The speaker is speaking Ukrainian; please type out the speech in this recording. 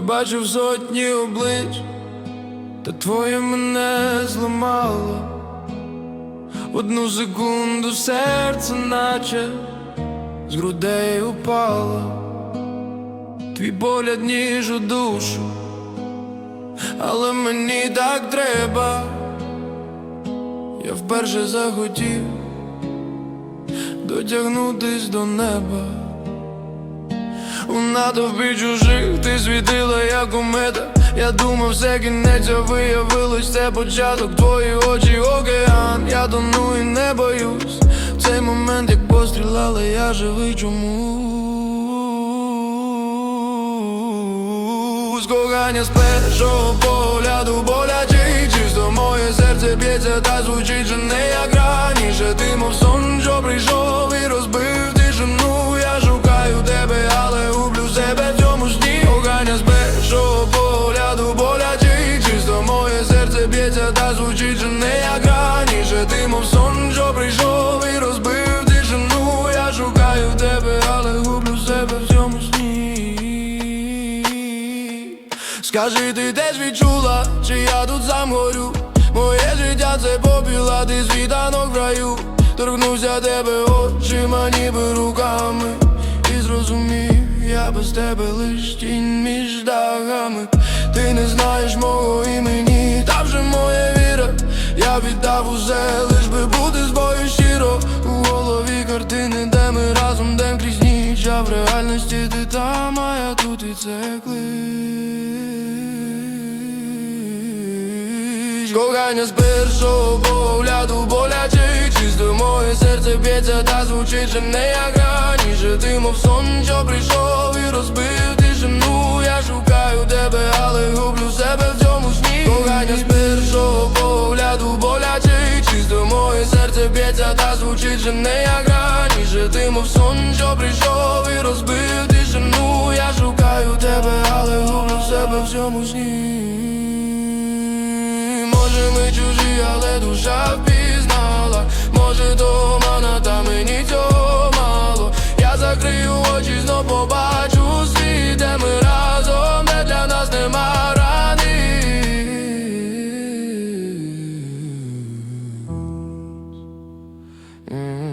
бачив сотні облич, та твоє мене зламало. В Одну секунду серце наче з грудей упало. Твій погляд ніж у душу, але мені так треба. Я вперше захотів дотягнутись до неба. У натовпі чужих ти світила, як комета Я думав, все кінець, а виявилось це початок. Твої очі океан, я тону і не боюсь. В цей момент, як пострілала, я живий чомусь. Кохання з першого погляду боляче Скажи, ти теж відчула, чи я тут сам горю? Моє життя це попіла, ти світанок в раю. Торкнуся тебе очима, ніби руками. І зрозумів, я без тебе лиш тінь між дахами. Ти не знаєш мого імені, та вже моя віра. Я віддав усе, лиш би бути з бою щиро. У голові картини, де ми разом день крізь ніч. А в реальності ти там, а я тут і це клич Кохання з першого погляду боляче. Чисто моє серце б'ється та звучить вже не як раніше Ти мов сон, що прийшов і розбив тишину. Я шукаю тебе, але гублю себе в цьому сні. Кохання з першого погляду боляче. Чисто моє серце б'ється та звучить вже не як раніше Ти мов сон, що прийшов і розбив тишину. Я шукаю тебе, але гублю себе в цьому сні ми чужі, але душа впізнала. Може того мана, та мені цього мало. Я закрию очі, знов побачу світ, де ми разом, де для нас нема рани. Mm -hmm.